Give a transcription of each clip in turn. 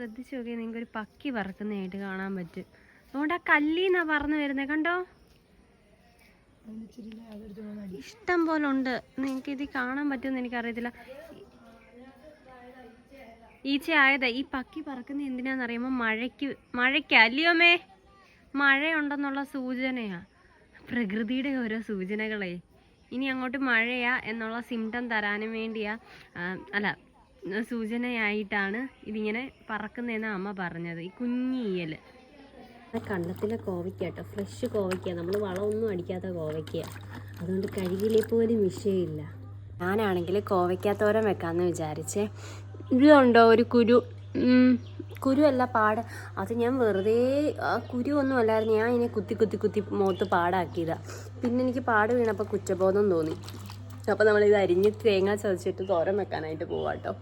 ശ്രദ്ധിച്ചു നോക്കിയാൽ നിങ്ങൾക്ക് ഒരു പക്കി പറക്കുന്നതായിട്ട് കാണാൻ പറ്റും. അതുകൊണ്ട് ആ കല്ലീന്നാ പറന്ന് വരുന്നത് കണ്ടോ? ഇഷ്ടം പോലെ ഉണ്ട്. നിങ്ങൾക്ക് ഇത് കാണാൻ പറ്റുമെന്ന് എനിക്കറിയത്തില്ല. ഈച്ച ആയതാ ഈ പക്കി പറക്കുന്ന എന്തിനാന്ന് അറിയുമ്പോൾ മഴയ്ക്ക് മഴയ്ക്ക്. അല്ലയോമേ മഴയുണ്ടെന്നുള്ള സൂചനയാ. പ്രകൃതിയുടെ ഓരോ സൂചനകളെ. ഇനി അങ്ങോട്ട് മഴയാ എന്നുള്ള സിംറ്റം തരാനും വേണ്ടിയാ. അല്ല സൂചനയായിട്ടാണ് ഇതിങ്ങനെ പറക്കുന്നതെന്ന് അമ്മ പറഞ്ഞത്. ഈ കുഞ്ഞീയൽ കണ്ടത്തിലെ കോവയ്ക്ക കേട്ടോ. ഫ്രഷ് കോവയ്ക്ക. നമ്മൾ വളമൊന്നും അടിക്കാത്ത കോവയ്ക്ക. അതുകൊണ്ട് കഴുകിലേ പോലും വിഷയമില്ല. ഞാനാണെങ്കിൽ കോവയ്ക്കാത്തോരം വെക്കാമെന്ന് വിചാരിച്ചേ. ഇതുണ്ടോ ഒരു കുരു? കുരുവല്ല പാട്. അത് ഞാൻ വെറുതെ കുരു ഒന്നും അല്ലായിരുന്നു. ഞാൻ ഇതിനെ കുത്തി കുത്തി കുത്തി മുഖത്ത് പാടാക്കിയതാണ് പിന്നെ എനിക്ക് പാട് വീണപ്പോൾ കുറ്റബോധം തോന്നി. അപ്പോൾ നമ്മളിത് അരിഞ്ഞ് തേങ്ങ ചതച്ചിട്ട് തോരം വെക്കാനായിട്ട് പോവാട്ടോ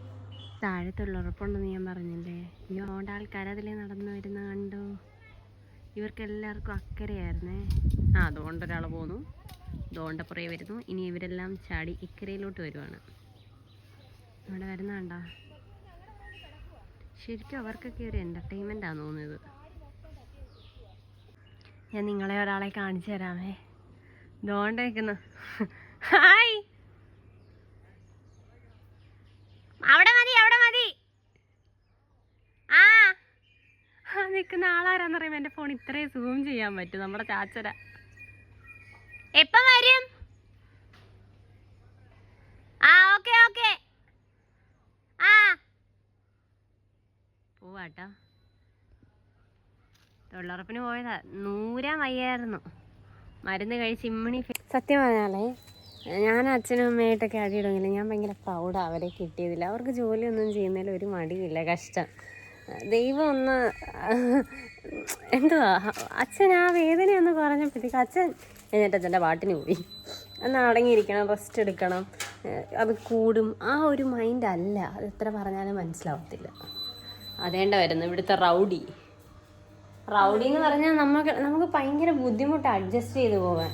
താഴെ ഉറപ്പുണ്ടെന്ന് ഞാൻ പറഞ്ഞില്ലേ? ഈ ഓണ്ട ആൾക്കാർ അതിലേ നടന്നു വരുന്ന കണ്ടു? ഇവർക്ക് എല്ലാവർക്കും അക്കരയായിരുന്നേ. ആ അതുകൊണ്ട് ഒരാൾ പോന്നു. ദോണ്ടപ്പുറേ വരുന്നു. ഇനി ഇവരെല്ലാം ചാടി ഇക്കരയിലോട്ട് വരുവാണ്. ഇവിടെ വരുന്ന കണ്ടോ ശരിക്കും അവർക്കൊക്കെ ഒരു എന്റർടൈൻമെന്റ് ആണെന്ന് തോന്നിയത്. ഞാൻ നിങ്ങളെ ഒരാളെ കാണിച്ചു തരാമേ. ദോണ്ട നിൽക്കുന്നു. ഹായ് അവിടെ മതി അവിടെ മതി ആ ആ നിൽക്കുന്ന ആളാരാന്നറിയുമ്പോ എന്റെ ഫോൺ ഇത്രയും സൂം ചെയ്യാൻ പറ്റും. നമ്മുടെ ചാച്ചര എപ്പം വരും? ആ ഓക്കെ ഓക്കെ ആ. പോവാട്ടോ. തൊഴിലുറപ്പിന് പോയതാ. നൂരാൻ വയ്യായിരുന്നു. മരുന്ന് കഴിച്ച് ഇമ്മിണി സത്യം പറഞ്ഞാലേ ഞാൻ അച്ഛനും അമ്മയായിട്ടൊക്കെ അടിയിടുമെങ്കിലും ഞാൻ ഭയങ്കര പ്രൗഡാണ് അവരെ കിട്ടിയതില്ല. അവർക്ക് ജോലിയൊന്നും ചെയ്യുന്നതിൽ ഒരു മടിയില്ല കഷ്ടം. ദൈവം ഒന്ന് എന്തുവാ? അച്ഛൻ ആ വേദന ഒന്ന് പറഞ്ഞപ്പോഴത്തേക്ക് അച്ഛൻ എന്നിട്ട് അച്ഛന്റെ പാട്ടിന് പോയി. ഒന്ന് അടങ്ങിയിരിക്കണം റെസ്റ്റ് എടുക്കണം. അത് കൂടും. ആ ഒരു മൈൻഡ് അല്ല. അത് എത്ര പറഞ്ഞാലും മനസ്സിലാവത്തില്ല. അതേണ്ട വരുന്നു. ഇവിടുത്തെ റൗഡി റൗഡി എന്ന് പറഞ്ഞാൽ നമുക്ക് നമുക്ക് ഭയങ്കര ബുദ്ധിമുട്ട് അഡ്ജസ്റ്റ് ചെയ്ത് പോകാൻ.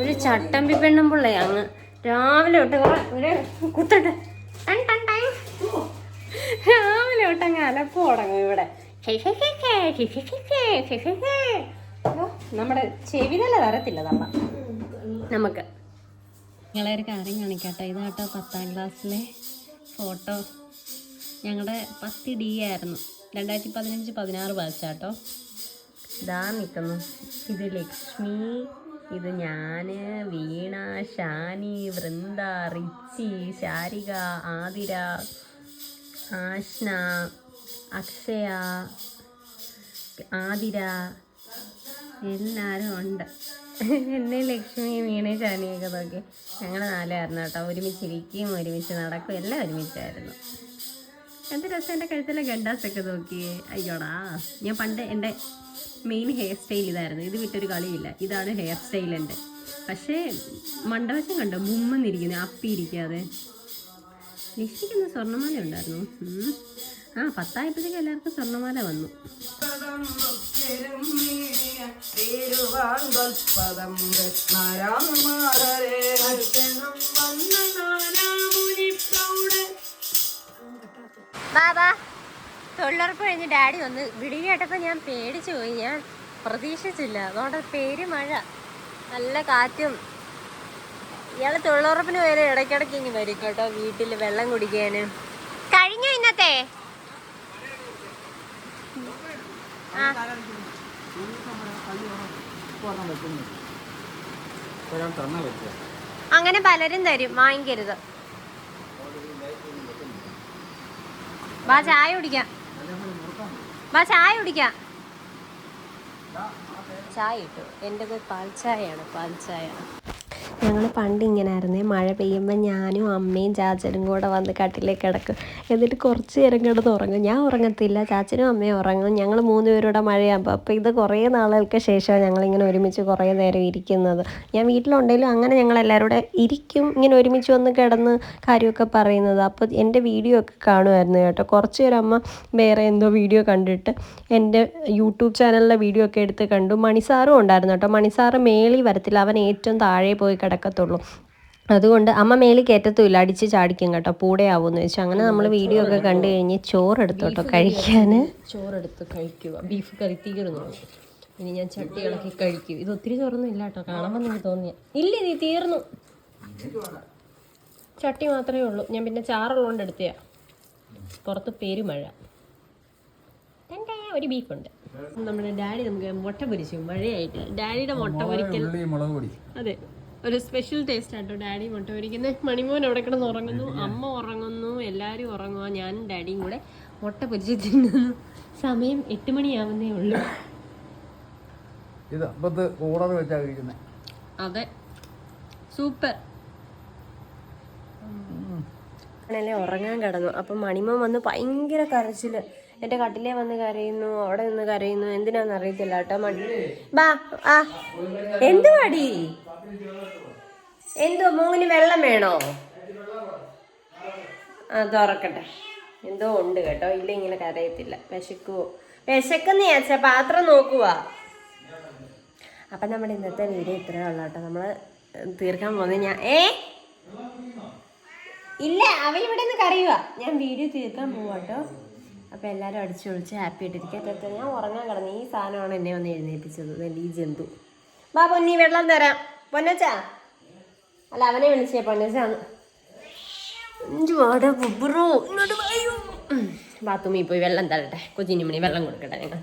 ഒരു ചട്ടമ്പി പെണ്ണും പിള്ളേ അങ്ങ്. രാവിലെ തൊട്ട് കുത്തട്ടെ. അങ്ങ് അലപ്പ് തുടങ്ങും ഇവിടെ നമ്മുടെ ചെവി തന്നെ തരത്തില്ല തള്ള നമുക്ക് നിങ്ങളെ ഒരു കാര്യം കാണിക്കട്ടെ ഇതാട്ടോ പത്താം ക്ലാസ്സിലെ ഫോട്ടോ ഞങ്ങളുടെ പത്ത് ഡി ആയിരുന്നു രണ്ടായിരത്തി പതിനഞ്ച് പതിനാറ് ബാച്ചാട്ടോ ഇതാ നിൽക്കുന്നു ഇത് ലക്ഷ്മി ഇത് ഞാൻ വീണ ഷാനി വൃന്ദ റിച്ചി ശാരിക ആതിര ആഷ്ന അക്ഷയ ആതിര എല്ലാവരും ഉണ്ട്. എന്നെ ലക്ഷ്മി വീണ ചാനിയൊക്കെ നോക്കി. ഞങ്ങൾ നാലായിരുന്നു കേട്ടോ. ഒരുമിച്ചിരിക്കുകയും ഒരുമിച്ച് നടക്കും എല്ലാം ഒരുമിച്ചായിരുന്നു. എന്ത് രസം എന്റെ കഴുത്തിലെ ഗഡാസൊക്കെ നോക്കിയേ അയ്യോടാ. ഞാൻ പണ്ട് എന്റെ മെയിൻ ഹെയർ സ്റ്റൈൽ ഇതായിരുന്നു. ഇത് വിട്ടൊരു കളിയില്ല. ഇതാണ് ഹെയർ സ്റ്റൈൽ എന്റെ. പക്ഷേ മണ്ടവശം കണ്ടോ? മുമ്മെന്നിരിക്കുന്നു. അപ്പിയിരിക്കാതെ. ലക്ഷ്മിക്കൊന്ന് സ്വർണമാല ഉണ്ടായിരുന്നു. ആ പത്തായപ്പോഴത്തേക്ക് എല്ലാവർക്കും സ്വർണമാല വന്നു. ബാബാ തൊഴിലുറപ്പ് കഴിഞ്ഞ് ഡാഡി വന്ന് വിളി കേട്ടപ്പോൾ ഞാൻ പേടിച്ചു പോയി. ഞാൻ പ്രതീക്ഷിച്ചില്ല. അതുകൊണ്ട് പേര് മഴ. നല്ല കാറ്റും ഇയാൾ തൊഴിലുറപ്പിന് വരെ ഇടയ്ക്കിടയ്ക്ക് ഇങ്ങനെ വരും കേട്ടോ വീട്ടിൽ വെള്ളം കുടിക്കാന്. കഴിഞ്ഞു ഇന്നത്തെ? അങ്ങനെ പലരും തരും വാങ്ങിക്കരുത്. വാ ചായ കുടിക്കാം. വാ ചായ കുടിക്കാം. ചായ ഇട്ടു. എന്റെ പാൽ ചായയാണ് പാൽ ചായ ഞങ്ങൾ പണ്ട് ഇങ്ങനെ ആയിരുന്നേ മഴ പെയ്യുമ്പോൾ ഞാനും അമ്മയും ചാച്ചനും കൂടെ വന്ന് കട്ടിലേക്ക് കിടക്കും. എന്നിട്ട് കുറച്ച് നേരം കിടന്ന് ഉറങ്ങും. ഞാൻ ഉറങ്ങത്തില്ല ചാച്ചനും അമ്മയും ഉറങ്ങും. ഞങ്ങൾ മൂന്ന് പേരുടെ മഴയാകുമ്പോൾ അപ്പോൾ ഇത് കുറേ നാളുകൾക്ക് ശേഷമാണ് ഞങ്ങളിങ്ങനെ ഒരുമിച്ച് കുറേ നേരം ഇരിക്കുന്നത്. ഞാൻ വീട്ടിലുണ്ടെങ്കിലും അങ്ങനെ ഞങ്ങൾ എല്ലാവരും കൂടെ ഇരിക്കും ഇങ്ങനെ ഒരുമിച്ച് വന്ന് കിടന്ന് കാര്യമൊക്കെ പറയുന്നത്. അപ്പോൾ എന്റെ വീഡിയോ ഒക്കെ കാണുമായിരുന്നു കേട്ടോ. കുറച്ച് നേരം അമ്മ വേറെ എന്തോ വീഡിയോ കണ്ടിട്ട് എന്റെ യൂട്യൂബ് ചാനലിലെ വീഡിയോ ഒക്കെ എടുത്ത് കണ്ടു. മണിസാറും ഉണ്ടായിരുന്നു കേട്ടോ. മണിസാറ് മേളി വരത്തില്ല. അവൻ ഏറ്റവും താഴെ കിടക്കത്തുള്ളൂ. അതുകൊണ്ട് അമ്മ മേലിൽ കയറ്റത്തുമില്ല അടിച്ച് ചാടിക്കും കേട്ടോ പൂടെയാവുമെന്ന് വെച്ചു. അങ്ങനെ നമ്മൾ വീഡിയോ ഒക്കെ കണ്ടു കഴിഞ്ഞ് ചോറെടുത്തു കേട്ടോ കഴിക്കാൻ. ചോറെടുത്ത് കഴിക്കുക. ബീഫ് കറി തീർന്നു? ഇനി ഞാൻ ചട്ടി ഇളക്കി കഴിക്കും. ഇത് ഒത്തിരി ചോറൊന്നും ഇല്ല കേട്ടോ കാണുമ്പോൾ എനിക്ക് തോന്നിയ. ഇല്ല നീ തീർന്നു. ചട്ടി മാത്രമേ ഉള്ളൂ. ഞാൻ പിന്നെ ചാറുള്ളതുകൊണ്ട് എടുത്തയാ. പുറത്ത് പെരുമഴ ഒരു ബീഫുണ്ട്. നമ്മുടെ ഡാഡി നമുക്ക് മുട്ട പൊരിച്ചു. മഴയായിട്ട്. ഡാഡിയുടെ മുട്ട പൊരിക്കൽ. അതെ. ഒരു സ്പെഷ്യൽ ടേസ്റ്റ് ആട്ടോ ഡാഡി മുട്ട പൊരിക്കുന്നത് മണിമോൻ അവിടെ കിടന്ന് ഉറങ്ങുന്നു? അമ്മ ഉറങ്ങുന്നു. എല്ലാവരും ഉറങ്ങുക ഞാനും ഡാഡിയും കൂടെ മുട്ട പൊരിച്ച് തിന്നുന്നു. സമയം എട്ട് മണിയാവുന്നേ ഉള്ളൂ. ഇത് അപ്പത്ത് ഓർഡർ വെച്ചാ കഴിക്കുന്നത് അതെ. സൂപ്പർ. ആണല്ലേ ഉറങ്ങാൻ കിടന്നു. അപ്പം മണിമോൻ വന്ന് ഭയങ്കര കരച്ചിൽ. എന്റെ കട്ടിലേ വന്ന് കരയുന്നു അവിടെ നിന്ന് കരയുന്നു. എന്തിനാന്ന് അറിയത്തില്ല കേട്ടോ മണി ബാ ആ. എന്തുവാടി? മടി എന്തോ മൂങ്ങിന് വെള്ളം വേണോ? ആ തുറക്കട്ടെ എന്തോ ഉണ്ട് കേട്ടോ ഇല്ല ഇങ്ങനെ കരയത്തില്ല. വിശക്കുവോ വിശക്കുന്ന ചേച്ച പാത്രം നോക്കുക അപ്പം നമ്മുടെ ഇന്നത്തെ വീഡിയോ ഇത്രേ ഉള്ളൂ കേട്ടോ. നമ്മൾ തീർക്കാൻ പോകുന്നത് ഞാൻ ഏ? ഇല്ല അവൻ ഇവിടെ നിന്ന് കറിയുക ഞാൻ വീഡിയോ തീർക്കാൻ പോവാട്ടോ കേട്ടോ. അപ്പം എല്ലാവരും അടിച്ചു ഒളിച്ച് ഹാപ്പി ആയിട്ടിരിക്കുക ചേട്ടാ ഞാൻ ഉറങ്ങാൻ കിടന്നു ഈ സാധനമാണ് എന്നെ വന്ന് എഴുന്നേൽപ്പിച്ചത് ഈ ജന്തു. ബാബു നീ വെള്ളം തരാം. പൊന്നച്ചാ. അല്ല അവനെ വിളിച്ചേ പൊന്നച്ചാന്ന് ഇങ്ങോട്ട് ബാത്റൂമിൽ പോയി വെള്ളം തരട്ടെ കൊച്ചിനിമണി വെള്ളം കൊടുക്കട്ടെ ഞങ്ങൾ